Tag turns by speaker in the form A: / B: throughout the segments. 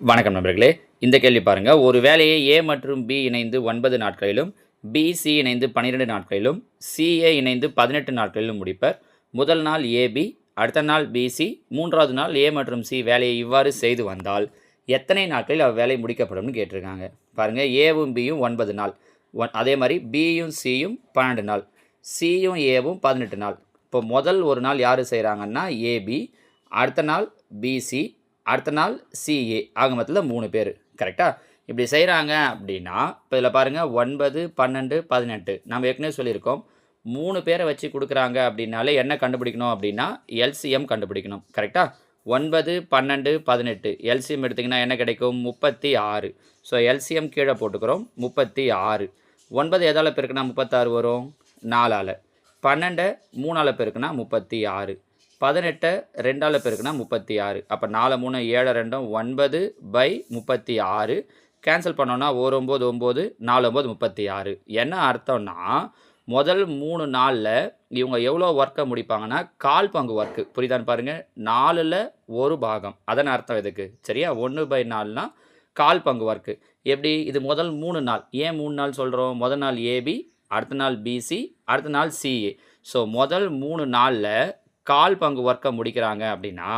A: வணக்கம் நண்பர்களே. இந்த கேள்வி பாருங்கள் ஒரு வேலையை ஏ மற்றும் பி இணைந்து ஒன்பது நாட்களிலும் பி சி இணைந்து பன்னிரெண்டு நாட்களிலும் சிஏ இணைந்து பதினெட்டு நாட்களிலும் முடிப்பர். முதல் நாள் ஏபி அடுத்த நாள் பிசி மூன்றாவது நாள் ஏ மற்றும் சி வேலையை இவ்வாறு செய்து வந்தால் எத்தனை நாட்களில் அவ்வேலை முடிக்கப்படும்னு கேட்டிருக்காங்க. பாருங்கள் ஏவும் பியும் ஒன்பது நாள். ஒன் அதே மாதிரி பியும் சியும் பன்னெண்டு நாள். சியும் ஏவும் பதினெட்டு நாள். இப்போ முதல் ஒரு நாள் யார் செய்கிறாங்கன்னா ஏபி அடுத்த நாள் பிசி அடுத்த நாள் சிஏ ஆக மொத்தத்தில் மூணு பேர் கரெக்டாக இப்படி செய்கிறாங்க அப்படின்னா இப்போ இதில் பாருங்கள் ஒன்பது பன்னெண்டு பதினெட்டு. நம்ம ஏற்கனவே சொல்லியிருக்கோம். மூணு பேரை வச்சு கொடுக்குறாங்க அப்படின்னாலே என்ன கண்டுபிடிக்கணும் அப்படின்னா எல்சிஎம் கண்டுபிடிக்கணும் கரெக்டாக ஒன்பது பன்னெண்டு பதினெட்டு. எல்சிஎம் எடுத்திங்கன்னா என்ன கிடைக்கும்? முப்பத்தி ஆறு. ஸோ எல்சிஎம் கீழே போட்டுக்கிறோம் முப்பத்தி ஆறு. ஒன்பது எதால் பெருக்குனா முப்பத்தாறு வரும்? நாலால். பன்னெண்டை மூணால் பெருக்குனா முப்பத்தி ஆறு. பதினெட்டை ரெண்டால் பெருக்குனா முப்பத்தி ஆறு. அப்போ நாலு மூணு ஏழு ரெண்டும் ஒன்பது பை முப்பத்தி ஆறு. கேன்சல் பண்ணோன்னா ஒரு ஒம்பது ஒம்பது நாலு ஒம்பது முப்பத்தி ஆறு. என்ன அர்த்தம்னா முதல் மூணு நாளில் இவங்க எவ்வளோ ஒர்க்கை முடிப்பாங்கன்னா கால் பங்கு ஒர்க்கு புரியுதான்னு பாருங்கள் நாலில் ஒரு பாகம். அதன் அர்த்தம் இதுக்கு சரியா? ஒன்று பை நாலுனா கால் பங்கு ஒர்க்கு எப்படி? இது முதல் மூணு நாள். ஏன் மூணு நாள் சொல்கிறோம் முதல் நாள் ஏபி அடுத்த நாள் பிசி அடுத்த நாள் சிஏ ஸோ முதல் மூணு நாளில் கால் பங்கு ஒர்க்கை முடிக்கிறாங்க அப்படின்னா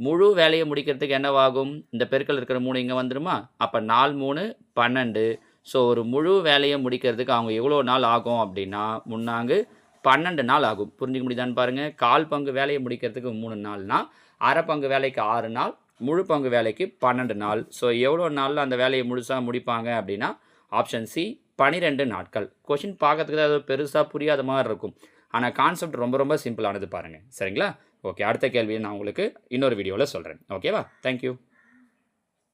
A: முழு வேலையை முடிக்கிறதுக்கு என்னவாகும்? இந்த பெருக்கல் இருக்கிற மூணு இங்கே வந்துடுமா அப்போ நாலு மூணு பன்னெண்டு. ஸோ ஒரு முழு வேலையை முடிக்கிறதுக்கு அவங்க எவ்வளோ நாள் ஆகும் அப்படின்னா முன்னாங்கு பன்னெண்டு நாள் ஆகும். புரிஞ்சுக்க முடியுதான்னு பாருங்கள் கால் பங்கு வேலையை முடிக்கிறதுக்கு மூணு நாள்னால் அரை பங்கு வேலைக்கு ஆறு நாள் முழு பங்கு வேலைக்கு பன்னெண்டு நாள். ஸோ எவ்வளோ நாளில் அந்த வேலையை முழுசாக முடிப்பாங்க அப்படின்னா ஆப்ஷன் சி பனிரெண்டு நாட்கள். கொஷின் பார்க்கறதுக்கு தான் அது பெருசாக புரியாத மாதிரி இருக்கும். ஆனால் கான்செப்ட் ரொம்ப ரொம்ப சிம்பிளானது பாருங்கள் சரிங்களா? ஓகே அடுத்த கேள்வியை நான் உங்களுக்கு இன்னொரு வீடியோவில் சொல்கிறேன் ஓகேவா தேங்க்யூ